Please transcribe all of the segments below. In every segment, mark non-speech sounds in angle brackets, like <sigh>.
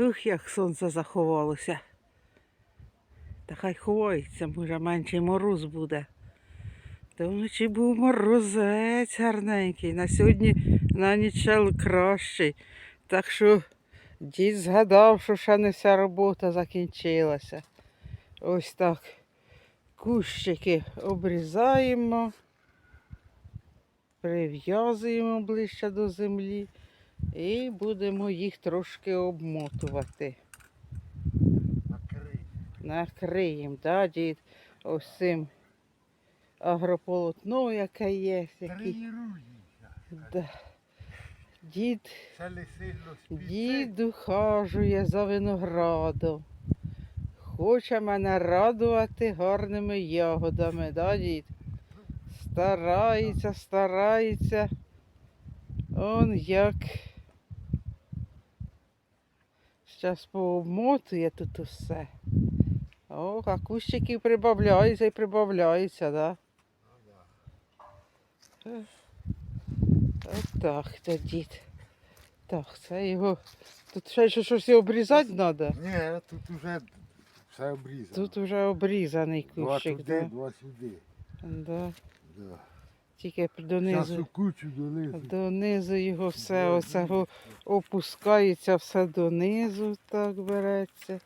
Ух, як сонце заховалося. Та хай ховається, може менший мороз буде. Та вночі був морозець гарненький. На сьогодні на ніч кращий. Так що дід згадав, що ще не вся робота закінчилася. Ось так. Кущики обрізаємо, прив'язуємо ближче до землі і будемо їх трошки обмотувати. Накрий. Накриємо, да, дід, ось цим агрополотно, яке є. Які... Да. Дід, дід ухажує за виноградом. Хоче мене радувати гарними ягодами, да, дід? Старається, старається. Он як. Зараз пообмотує тут усе. О, а кущиків прибавляється і прибавляється, да? От так, то дід. Так, це його. Тут ще щось обрізати треба. Ні, тут уже все обрізано. Тут вже обрізаний два кущик, туди, да? два сюди. Да. Да. Тільки донизу. кучу донизу. Донизу його все оце опускається, все донизу так береться.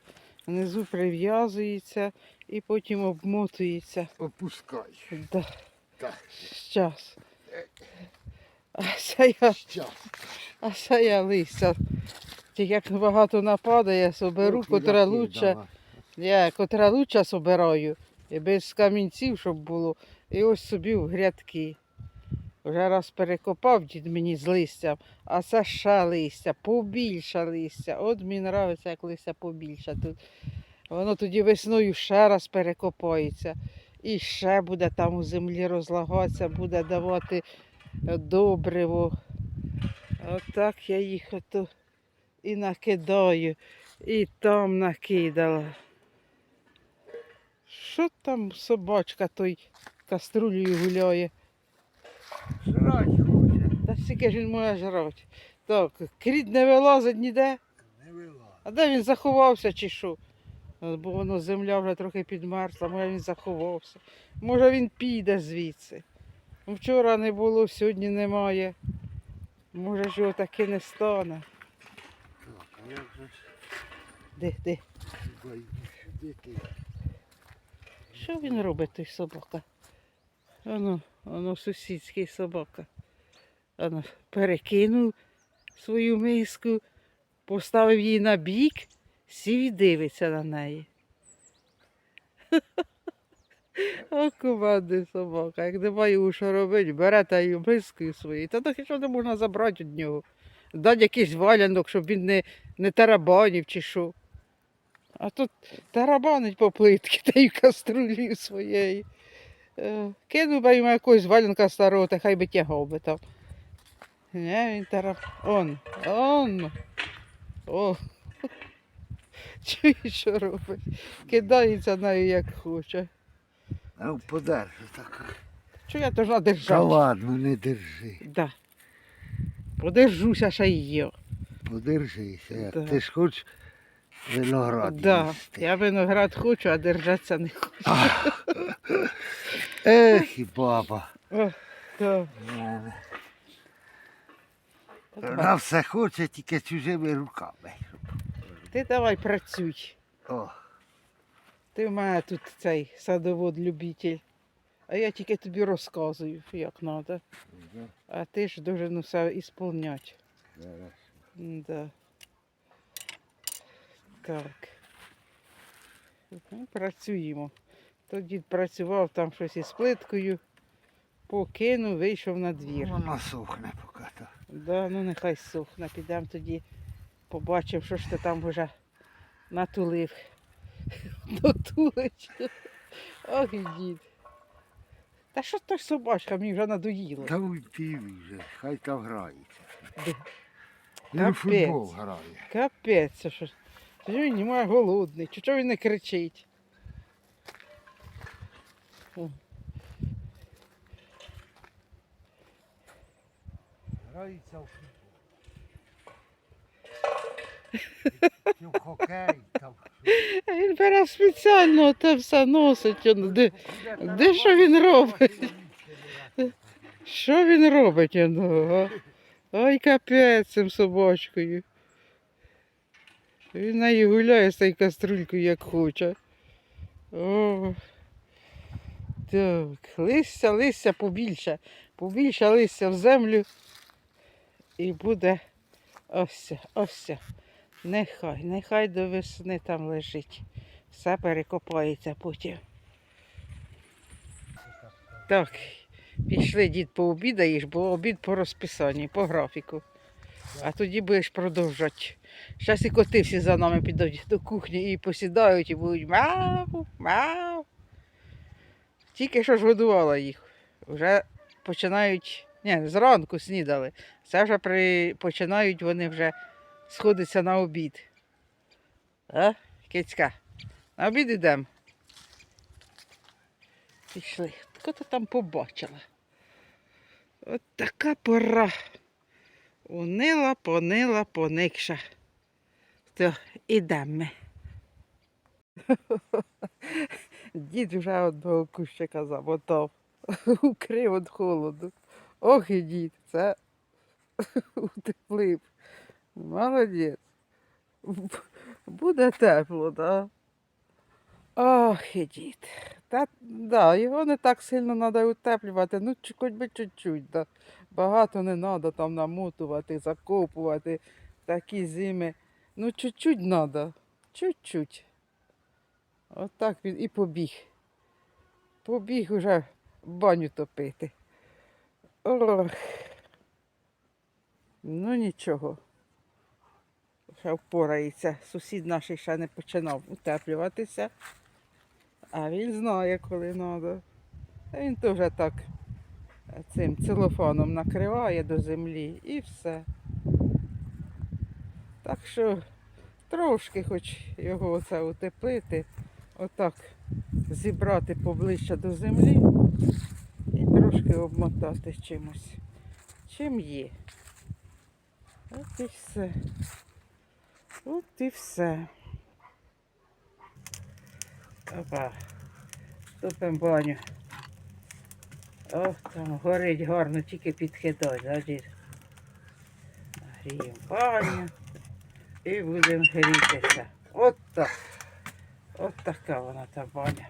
Внизу прив'язується і потім обмотується. Опускай. Да. Так. Щас. А це я, Щас. а це я листя. Тільки як багато нападає, соберу, котра лучше. Я котра лучше собираю, і без камінців, щоб було. І ось собі в грядки. Вже раз перекопав дід мені з листям, а це ще листя, побільше листя. От мені подобається, як листя побільше тут. Воно тоді весною ще раз перекопається. І ще буде там у землі розлагатися, буде давати добриво. Отак я їх ото і накидаю, і там накидала. Що там собачка той каструлею гуляє? Жрать хоче. Та скільки ж він може жрати. Так, кріт не вилазить ніде. Не вила. А де він заховався чи що? Е, Бо воно земля вже трохи підмерзла, може він заховався. Може він піде звідси. Ну, Вчора не було, сьогодні немає. Може ж його таки не стане. Так, а як же Де, де? сюди ти. Що він робить, той собака? Воно, воно сусідський собака. Воно перекинув свою миску, поставив її на бік, сів і дивиться на неї. <laughs> О, кумадний собака, як немає йому що робити, бере та й мискою свою. Та так що не можна забрати від нього. Дати якийсь валянок, щоб він не, не тарабанів чи що. А тут тарабанить по плитки та й каструлі своєї. Кинув би йому якогось валянка старого, та хай би тягав би там. Не, він тараб... Он, он. О. Чуєш, що робить? Кидається нею як хоче. А ну подержи так. Що я должна Та ладно, не держи. Да. Подержуся ще й я. Подержися. як Да. Ти ж хочеш виноград Да. їсти. Я виноград хочу, а держатися не <laughs> хочу. Ех, і баба. Так, Вона все хоче тільки чужими руками. Ти давай працюй. О, Ти в мене тут цей садовод-любитель. А я тільки тобі розказую, як треба. А ти ж должен все ісполняти. Да. Так. Ну, працюємо. То дід працював там щось із плиткою, покинув, вийшов на двір. Вона сохне поки то. Да, ну нехай сухне. Підемо тоді побачимо, що ж ти там вже натулив. <laughs> Дотулич. Ох, дід. Та що той собачка мені вже надоїло. Та уйди вже, хай там грається. Він у Капець. футбол грає. Капець, що. ж. Він немає голодний, чи чого він не кричить? Грається у футбол. Там. Він бере спеціально те все носить. Де, де що він робить? Що він робить? Ой, капець цим собачкою. Він нею гуляє з тією каструлькою, як хоче. О. Так, листя, листя побільше. Побільше листя в землю. І буде ось, ось. Нехай, нехай до весни там лежить. Все перекопається потім. Так, пішли дід пообідаєш, бо обід по розписанню, по графіку. А тоді будеш продовжувати. Зараз і коти всі за нами підуть до кухні і посідають і будуть мяу, мяу. Тільки що ж годувала їх. Вже починають. Ні, зранку снідали. Це вже при... починають вони вже сходитися на обід. А, кицька? На обід йдемо. Пішли. Хто ти там побачила? От така пора. Унила, понила, поникша. То ідемо ми. <laughs> Дід вже одного кущика замотав. <laughs> Укрив від холоду. Ох і це <laughs> утеплив. Молодець. Буде тепло, да? Ох, і. Та, да, його не так сильно треба утеплювати, ну чи- хоч би чуть-чуть. Да. Багато не треба там намотувати, закопувати такі зими. Ну, чуть-чуть треба. Чуть-чуть. Отак він і побіг. Побіг уже баню топити. Ох. Ну нічого. Ще впорається. Сусід наш ще не починав утеплюватися. А він знає, коли треба. Він теж так цим целофаном накриває до землі і все. Так що трошки хоч його оце утеплити, отак зібрати поближче до землі трошки обмотати чимось. Чим є. От і все. От і все. Опа. Ступимо баню. О, там горить гарно, тільки підкидай, да, дід? Нагріємо баню і будемо грітися. От так. От така вона та баня.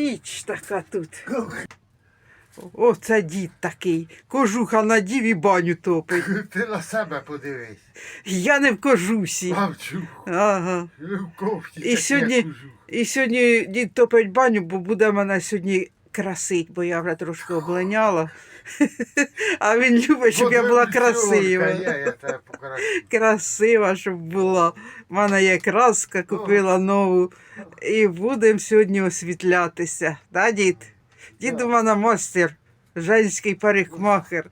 Піч. Така тут. Оце дід такий. Кожуха надів і баню топить. <laughs> Ти на себе подивись. Я не в кожусі. Ага. В кофті. І сьогодні- І сьогодні дід топить баню, бо буде мене сьогодні красить, бо я вже трошки облиняла. <laughs> А він любить, щоб я була красива. Я, я. <laughs> Красива, щоб була. У мене є краска, купила нову. І будемо сьогодні освітлятися. Да, дід? Дід у мене мастер, женський парикмахер.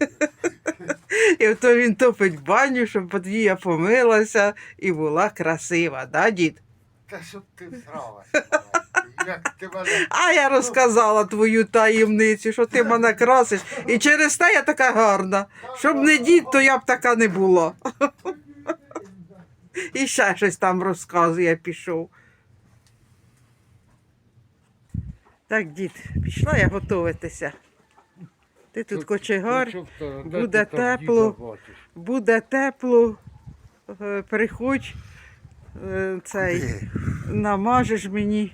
<laughs> І ото він топить баню, щоб тоді я помилася і була красива, да, дід? Та щоб ти мене <laughs> А я розказала твою таємницю, що ти мене красиш. І через те я така гарна. Щоб не дід, то я б така не була. <laughs> І ще щось там розказує, пішов. Так, дід, пішла я готуватися. Ти тут кочегар, буде тепло. буде тепло, приходь, е, цей, намажеш мені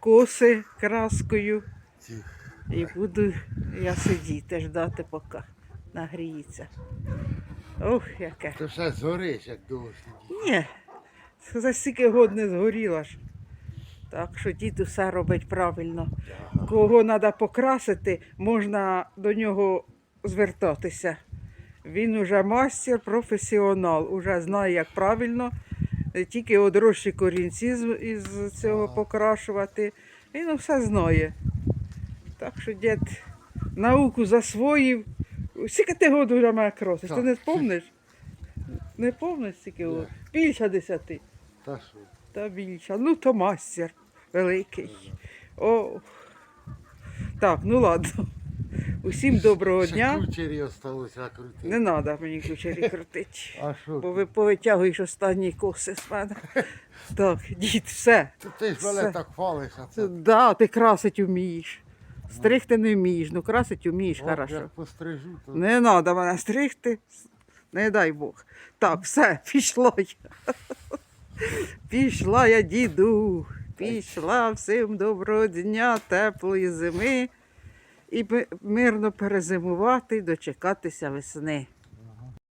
коси краскою. І буду я сидіти, ждати, поки нагріється. Ох, яке. То ще згориш, як довго сидіти. Ні, за стільки год не згоріла ж. Так що дід усе робить правильно. Кого треба покрасити, можна до нього звертатися. Він уже мастер, професіонал, уже знає, як правильно, е, тільки одрощі корінці з- із цього покрашувати. Він все знає. Так що дід науку засвоїв. Скільки ти год вже має кросиш? Ти не помниш? Не помниш скільки год? Більше десяти. Та що? Та більше. Ну, то мастер великий. О. Так, ну ладно. Усім доброго дня. кучері осталося крутити. Не треба мені ключері крутити. <laughs> А що? Бо ви повитягуєш останні коси з мене. Так, дід, все. Ти, ж мене так хвалиш, а Це, це... да, ти красить вмієш. Стригти не вмієш, ну красить вмієш, От хорошо. Як пострижу, то... Не треба мене стригти. Не дай Бог. Так, все, <laughs> пішла я. Пішла я, діду. Пішла всім доброго дня, теплої зими і мирно перезимувати, дочекатися весни.